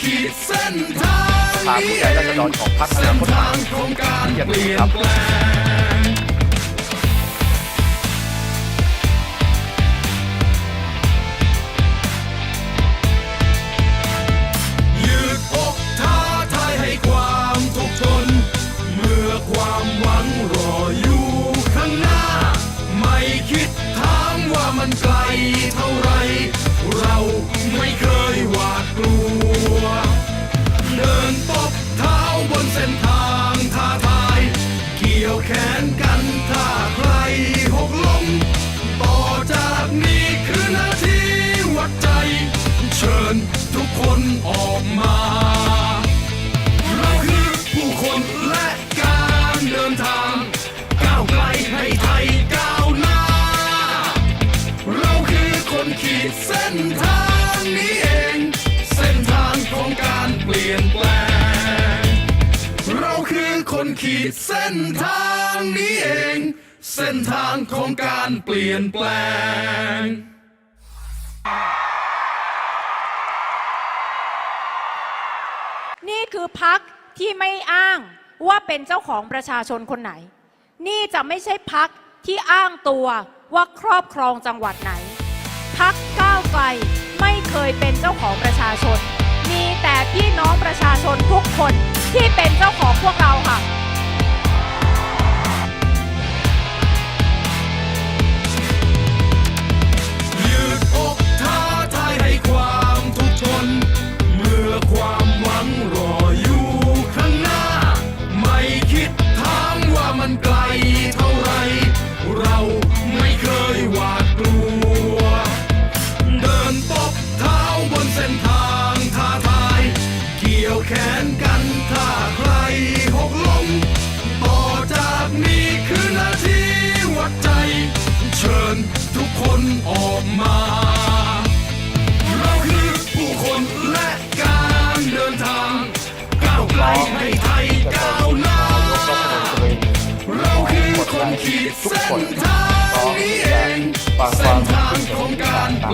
ขีดเส้นทางทางผู้ใหญ่ราษฎรของพรรคอเส้นานคตใหม่ทางของการอย่างเปนี้ลี่ยคนรับแปลง ทางนี้เอง เส้นทางของการเปลี่ยนแปลง เราคือคนขีดเส้นทางนี้เอง เส้นทางของการเปลี่ยนแปลง นี่คือพักที่ไม่อ้างว่าเป็นเจ้าของประชาชนคนไหน นี่จะไม่ใช่พักที่อ้างตัวว่าครอบครองจังหวัดไหน พักก้าวไกลไม่เคยเป็นเจ้าของประชาชน มีแต่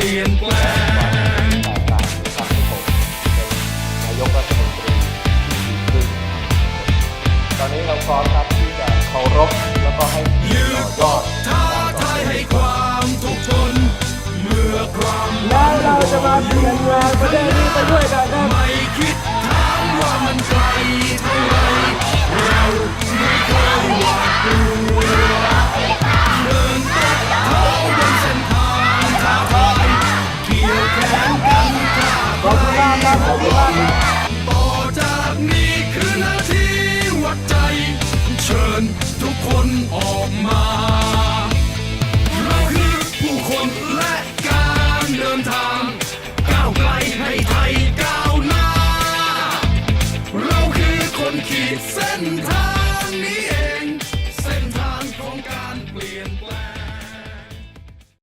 ลี่ยนแปลงนายกรัฐมนตรีที่ดีขึ้นตอนนี้เราพร้อมครับที่จะเคารพแล้วก็ให้ยืดต่อยอดท้าทายให้ความทุกข์ทนเมื่อความแล้วเราจะมาเปลี่ยนแปลงประเทศนี้ไปด้วยกัน ขีดเส้นทาง